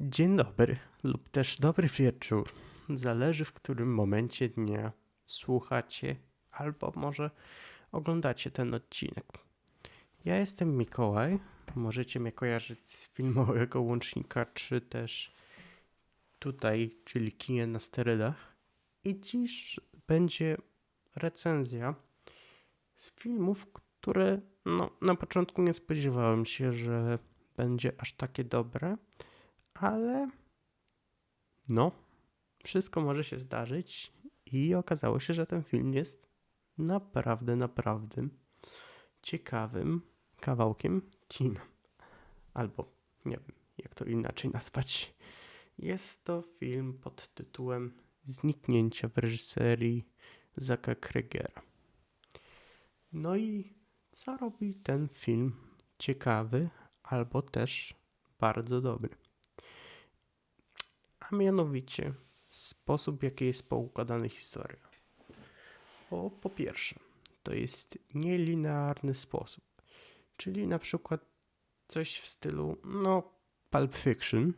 Dzień dobry lub też dobry wieczór. Zależy w którym momencie dnia słuchacie albo może oglądacie ten odcinek. Ja jestem Mikołaj. Możecie mnie kojarzyć z filmowego łącznika, czy też tutaj, czyli kinie na sterydach. I dziś będzie recenzja z filmów, które no, na początku nie spodziewałem się, że będzie aż takie dobre, ale no, wszystko może się zdarzyć i okazało się, że ten film jest naprawdę, naprawdę ciekawym kawałkiem kina. Albo nie wiem, jak to inaczej nazwać. Jest to film pod tytułem Zniknięcia w reżyserii Zaka Kregera. No i co robi ten film ciekawy, albo też bardzo dobry? A mianowicie sposób, w jaki jest poukładana historia. Bo po pierwsze, to jest nielinearny sposób, czyli na przykład coś w stylu, no, Pulp Fiction.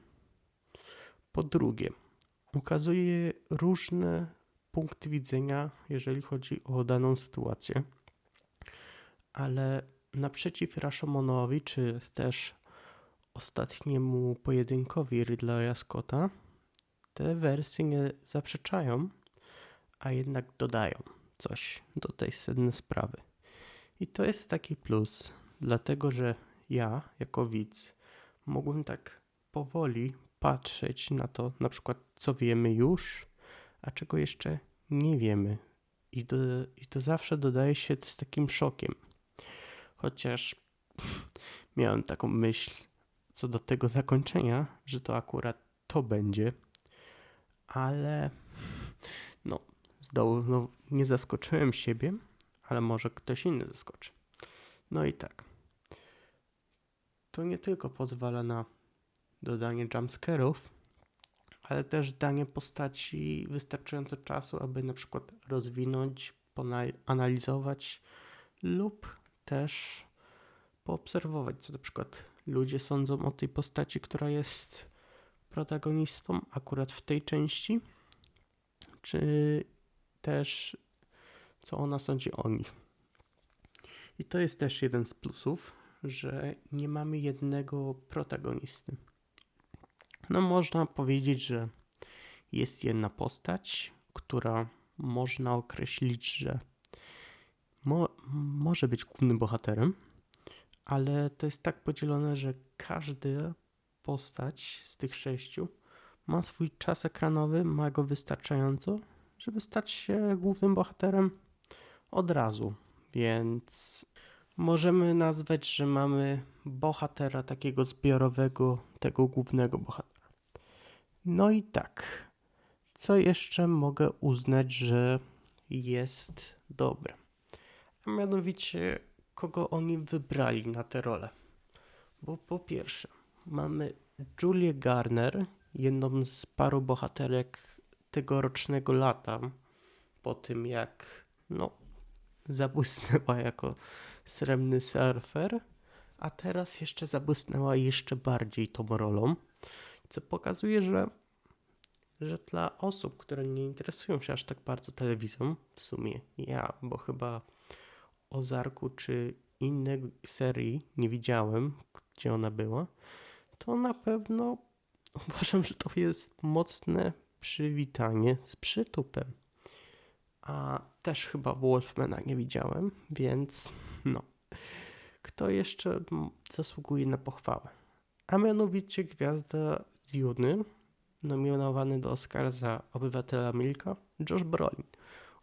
Po drugie, ukazuje różne punkty widzenia, jeżeli chodzi o daną sytuację, ale naprzeciw Rashomonowi, czy też ostatniemu pojedynkowi Ridleya Scotta, te wersje nie zaprzeczają, a jednak dodają coś do tej sedny sprawy. I to jest taki plus, dlatego że ja, jako widz, mógłbym tak powoli patrzeć na to, na przykład, co wiemy już, a czego jeszcze nie wiemy. I i to zawsze dodaje się z takim szokiem. Chociaż miałem taką myśl co do tego zakończenia, że to akurat to będzie, ale no, zdołu, no, nie zaskoczyłem siebie, ale może ktoś inny zaskoczy. No i tak. To nie tylko pozwala na dodanie jumpscarów, ale też danie postaci wystarczająco czasu, aby na przykład rozwinąć, analizować lub też poobserwować, co na przykład ludzie sądzą o tej postaci, która jest protagonistą akurat w tej części, czy też co ona sądzi o nich. I to jest też jeden z plusów, że nie mamy jednego protagonisty. No, można powiedzieć, że jest jedna postać, która można określić, że mo może być głównym bohaterem, ale to jest tak podzielone, że każda postać z tych sześciu ma swój czas ekranowy, ma go wystarczająco, żeby stać się głównym bohaterem od razu. Więc możemy nazwać, że mamy bohatera takiego zbiorowego, tego głównego bohatera. No i tak, co jeszcze mogę uznać, że jest dobre? A mianowicie, kogo oni wybrali na tę rolę. Bo po pierwsze, mamy Julię Garner, jedną z paru bohaterek tegorocznego lata, po tym jak no, zabłysnęła jako srebrny surfer, a teraz jeszcze zabłysnęła jeszcze bardziej tą rolą, co pokazuje, że, że dla osób, które nie interesują się aż tak bardzo telewizją, w sumie ja, bo chyba Ozarku czy innej serii nie widziałem, gdzie ona była, to na pewno uważam, że to jest mocne przywitanie z przytupem. A też chyba Wolfmana nie widziałem, więc no. Kto jeszcze zasługuje na pochwałę? A mianowicie gwiazda z Juny, nominowany do Oscara za Obywatela Milka, Josh Brolin.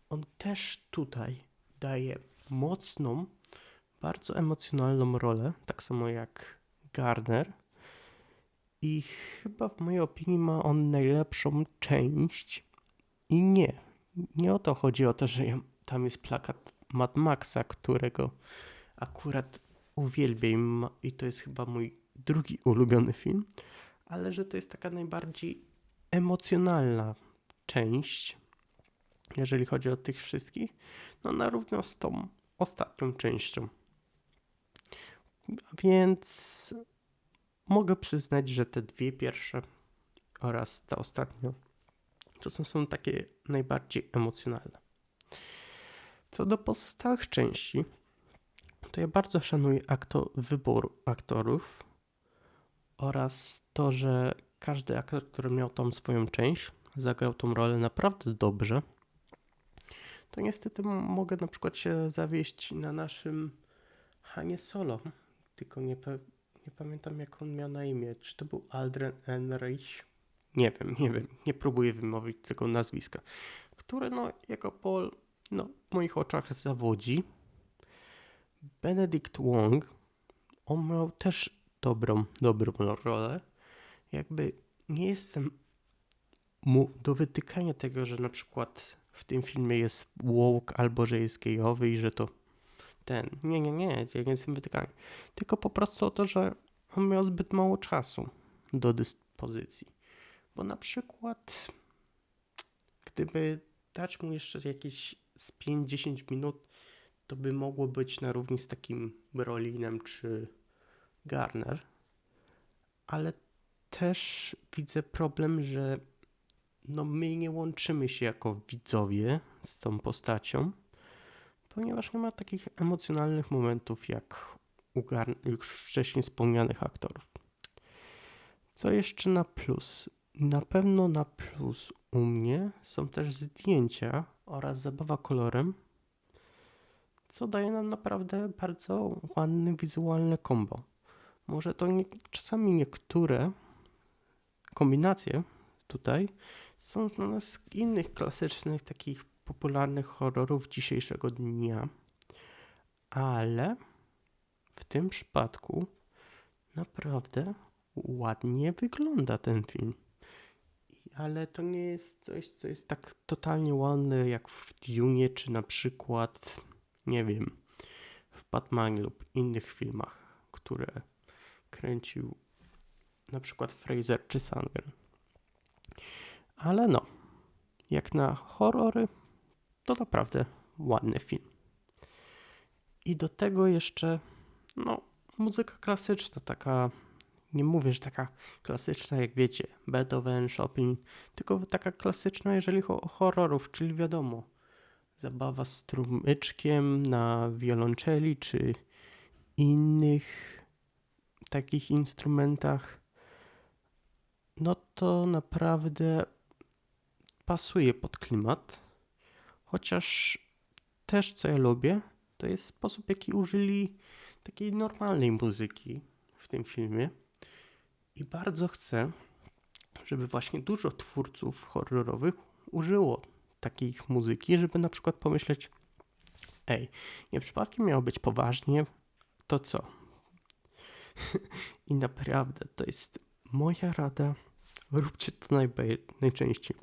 On też tutaj daje mocną, bardzo emocjonalną rolę, tak samo jak Garner. I chyba w mojej opinii ma on najlepszą część. I nie, nie o to chodzi o to, że tam jest plakat Mad Maxa, którego akurat uwielbiam i to jest chyba mój drugi ulubiony film, ale że to jest taka najbardziej emocjonalna część, jeżeli chodzi o tych wszystkich, no na równo z tą ostatnią częścią. Więc mogę przyznać, że te dwie pierwsze oraz ta ostatnia, to są, są takie najbardziej emocjonalne. Co do pozostałych części, to ja bardzo szanuję aktor, wybór aktorów oraz to, że każdy aktor, który miał tą swoją część, zagrał tą rolę naprawdę dobrze. To niestety mogę na przykład się zawieść na naszym Hanie Solo, tylko nie, nie pamiętam jak on miał na imię. Czy to był Aldren Enrich? Nie wiem, nie wiem, nie próbuję wymówić tego nazwiska, który no jako Paul no, w moich oczach zawodzi. Benedict Wong, on miał też dobrą, dobrą rolę. Jakby nie jestem mu do wytykania tego, że na przykład w tym filmie jest woke albo że jest gejowy i że to ten. Nie, nie, nie, ja nie jestem wytykany. Tylko po prostu o to, że on miał zbyt mało czasu do dyspozycji. Bo na przykład gdyby dać mu jeszcze jakieś z 5-10 minut, to by mogło być na równi z takim Brolinem czy Garner. Ale też widzę problem, że no my nie łączymy się jako widzowie z tą postacią, ponieważ nie ma takich emocjonalnych momentów jak u już wcześniej wspomnianych aktorów. Co jeszcze na plus? Na pewno na plus u mnie są też zdjęcia oraz zabawa kolorem, co daje nam naprawdę bardzo ładne wizualne kombo. Może to nie, czasami niektóre kombinacje tutaj są znane z innych klasycznych, takich popularnych horrorów dzisiejszego dnia, ale w tym przypadku naprawdę ładnie wygląda ten film. Ale to nie jest coś, co jest tak totalnie ładne jak w Dune, czy na przykład, nie wiem, w Batmanie lub innych filmach, które kręcił na przykład Fraser czy Sandgren. Ale no, jak na horrory, to naprawdę ładny film. I do tego jeszcze, no, muzyka klasyczna, taka, nie mówię, że taka klasyczna, jak wiecie, Beethoven, Chopin, tylko taka klasyczna, jeżeli chodzi o horrorów, czyli wiadomo, zabawa z strumyczkiem na wiolonczeli, czy innych takich instrumentach, no to naprawdę pasuje pod klimat. Chociaż też co ja lubię, to jest sposób, jaki użyli takiej normalnej muzyki w tym filmie. I bardzo chcę, żeby właśnie dużo twórców horrorowych użyło takiej muzyki, żeby na przykład pomyśleć, ej, nie przypadkiem miało być poważnie, to co? I naprawdę to jest moja rada. Róbcie to najczęściej.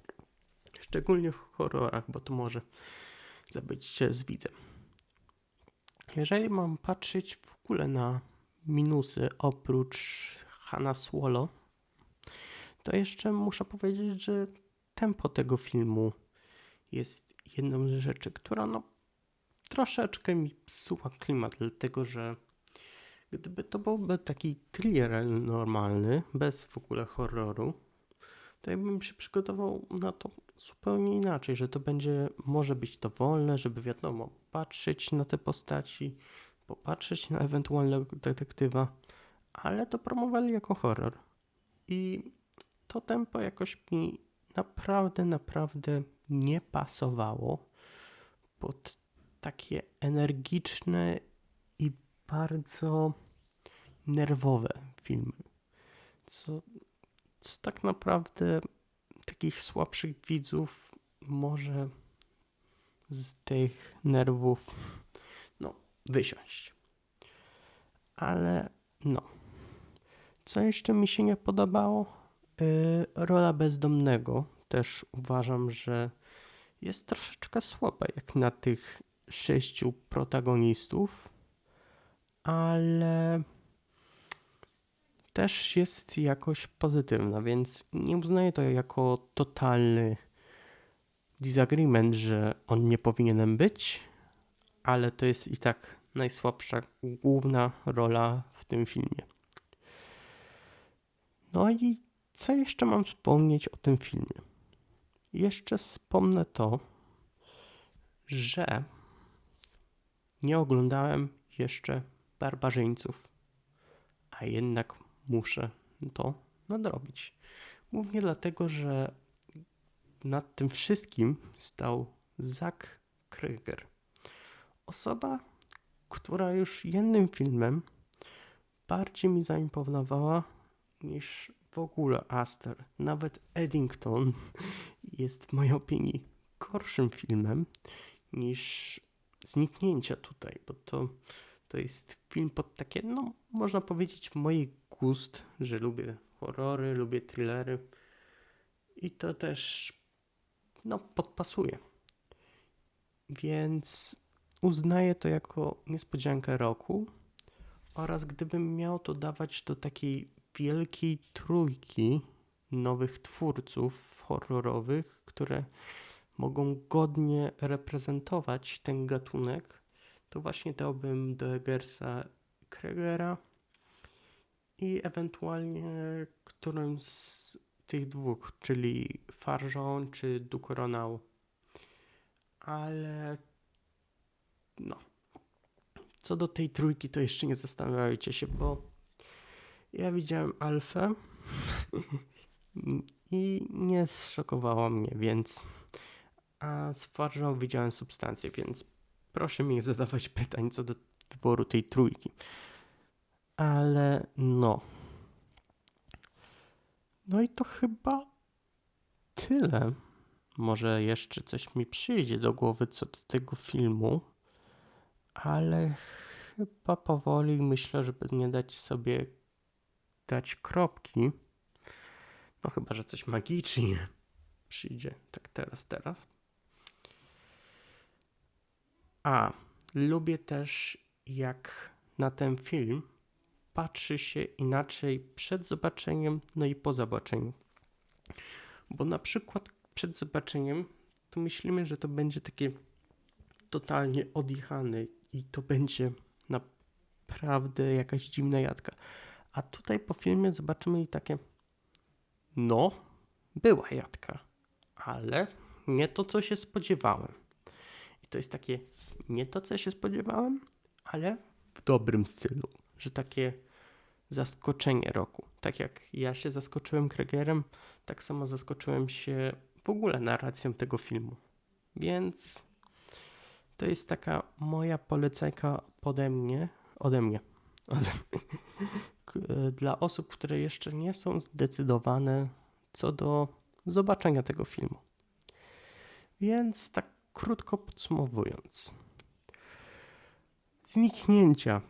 Szczególnie w horrorach, bo to może zabyć się z widzem. Jeżeli mam patrzeć w ogóle na minusy oprócz Hanna Swallow, to jeszcze muszę powiedzieć, że tempo tego filmu jest jedną z rzeczy, która no troszeczkę mi psuła klimat, dlatego że gdyby to byłby taki thriller normalny, bez w ogóle horroru, to ja bym się przygotował na to zupełnie inaczej, że to będzie, może być to wolne, żeby wiadomo, patrzeć na te postaci, popatrzeć na ewentualnego detektywa, ale to promowali jako horror. I to tempo jakoś mi naprawdę, naprawdę nie pasowało pod takie energiczne i bardzo nerwowe filmy. Co, co tak naprawdę takich słabszych widzów może z tych nerwów no, wysiąść. Ale no. Co jeszcze mi się nie podobało? Yy, rola bezdomnego też uważam, że jest troszeczkę słaba jak na tych sześciu protagonistów, ale też jest jakoś pozytywna, więc nie uznaję to jako totalny disagreement, że on nie powinienem być, ale to jest i tak najsłabsza główna rola w tym filmie. No i Co jeszcze mam wspomnieć o tym filmie? Jeszcze wspomnę to, że nie oglądałem jeszcze barbarzyńców, a jednak muszę to nadrobić. Głównie dlatego, że nad tym wszystkim stał Zack Kryger. Osoba, która już jednym filmem bardziej mi zaimponowała niż w ogóle Aster. Nawet Eddington jest w mojej opinii gorszym filmem niż Zniknięcia tutaj, bo to, to jest film pod takie, no można powiedzieć, mój gust, że lubię horrory, lubię thrillery i to też no podpasuje. Więc uznaję to jako niespodziankę roku oraz gdybym miał to dawać do takiej wielkiej trójki nowych twórców horrorowych, które mogą godnie reprezentować ten gatunek, to właśnie dałbym do Eggersa Kregera i ewentualnie którymś z tych dwóch, czyli Farjon czy Ducoronau. Ale no. Co do tej trójki, to jeszcze nie zastanawiajcie się, bo ja widziałem Alfę i nie zszokowało mnie, więc a z Farżą widziałem substancję, więc proszę mi zadawać pytań co do wyboru tej trójki. Ale no. No i to chyba tyle. Może jeszcze coś mi przyjdzie do głowy co do tego filmu, ale chyba powoli myślę, żeby nie dać sobie dać kropki. No chyba, że coś magicznie przyjdzie. Tak teraz, teraz. A lubię też, jak na ten film patrzy się inaczej przed zobaczeniem, no i po zobaczeniu. Bo na przykład przed zobaczeniem to myślimy, że to będzie takie totalnie odjechane i to będzie naprawdę jakaś dziwna jadka. A tutaj po filmie zobaczymy i takie, no, była jadka, ale nie to, co się spodziewałem. I to jest takie, nie to, co się spodziewałem, ale w dobrym stylu, że takie zaskoczenie roku. Tak jak ja się zaskoczyłem Kregerem, tak samo zaskoczyłem się w ogóle narracją tego filmu. Więc to jest taka moja polecajka mnie, ode mnie, ode mnie. dla osób, które jeszcze nie są zdecydowane co do zobaczenia tego filmu. Więc tak krótko podsumowując, zniknięcia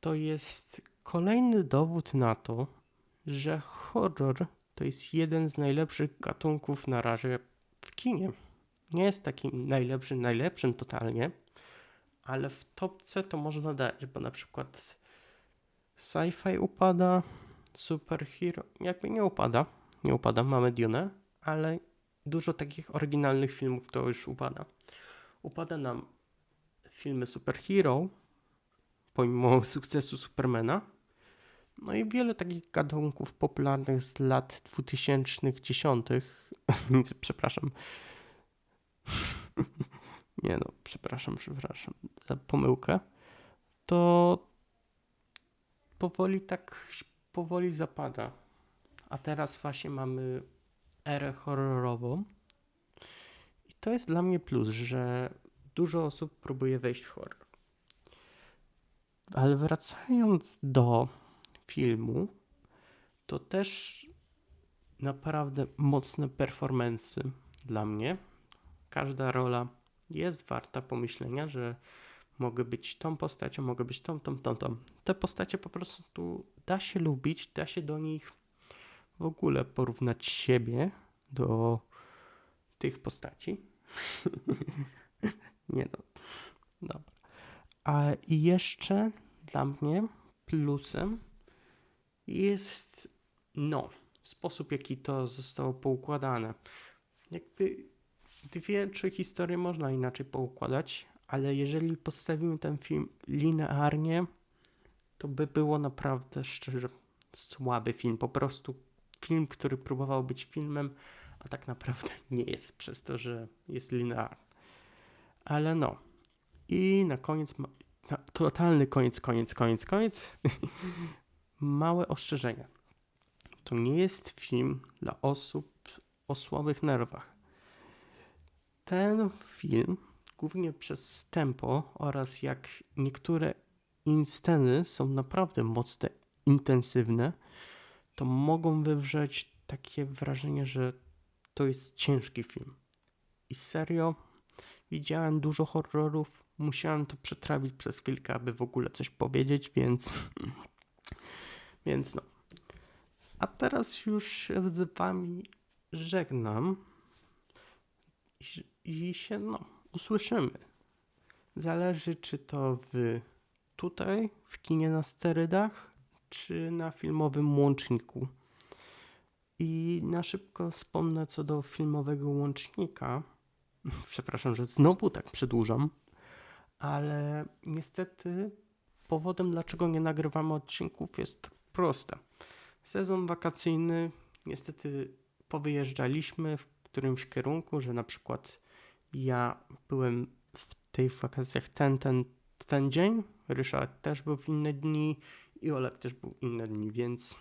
to jest kolejny dowód na to, że horror to jest jeden z najlepszych gatunków na razie w kinie. Nie jest takim najlepszym, najlepszym totalnie, ale w topce to można dać, bo na przykład sci-fi upada, superhero jakby nie upada, nie upada, mamy Dune, ale dużo takich oryginalnych filmów to już upada. Upada nam filmy superhero, pomimo sukcesu Supermana. No i wiele takich gatunków popularnych z lat 2010. przepraszam. Nie no, przepraszam, przepraszam za pomyłkę. To powoli tak powoli zapada. A teraz właśnie mamy erę horrorową. I to jest dla mnie plus, że dużo osób próbuje wejść w horror. Ale wracając do filmu, to też naprawdę mocne performance dla mnie. Każda rola jest warta pomyślenia, że mogę być tą postacią, mogę być tą, tą, tą, tą. Te postacie po prostu da się lubić, da się do nich w ogóle porównać siebie do tych postaci. Nie no. Dobra. A jeszcze dla mnie plusem jest no, sposób jaki to zostało poukładane. Jakby dwie, trzy historie można inaczej poukładać, ale jeżeli postawimy ten film linearnie, to by było naprawdę szczerze słaby film. Po prostu film, który próbował być filmem, a tak naprawdę nie jest przez to, że jest linearny. Ale no. I na koniec, na totalny koniec, koniec, koniec, koniec. Małe ostrzeżenie. To nie jest film dla osób o słabych nerwach. Ten film, głównie przez tempo oraz jak niektóre insceny są naprawdę mocne, intensywne, to mogą wywrzeć takie wrażenie, że to jest ciężki film. I serio, widziałem dużo horrorów, musiałem to przetrawić przez chwilkę, aby w ogóle coś powiedzieć, więc. Więc no. A teraz już się z wami żegnam i, i się no, usłyszymy. Zależy, czy to w tutaj, w kinie na sterydach, czy na filmowym łączniku. I na szybko wspomnę co do filmowego łącznika. Przepraszam, że znowu tak przedłużam, ale niestety powodem, dlaczego nie nagrywamy odcinków, jest proste. Sezon wakacyjny, niestety powyjeżdżaliśmy w którymś kierunku, że na przykład ja byłem w tych wakacjach ten, ten, ten dzień, Ryszard też był w inne dni i Olek też był inne dni, więc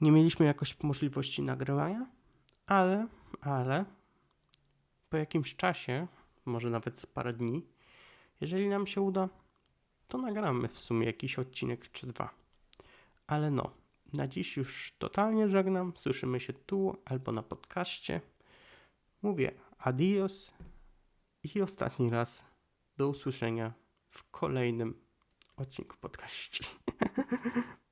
nie mieliśmy jakoś możliwości nagrywania, ale, ale po jakimś czasie, może nawet parę dni, jeżeli nam się uda, to nagramy w sumie jakiś odcinek czy dwa. Ale no, na dziś już totalnie żegnam. Słyszymy się tu albo na podcaście. Mówię adios i ostatni raz do usłyszenia w kolejnym odcinku podcaście.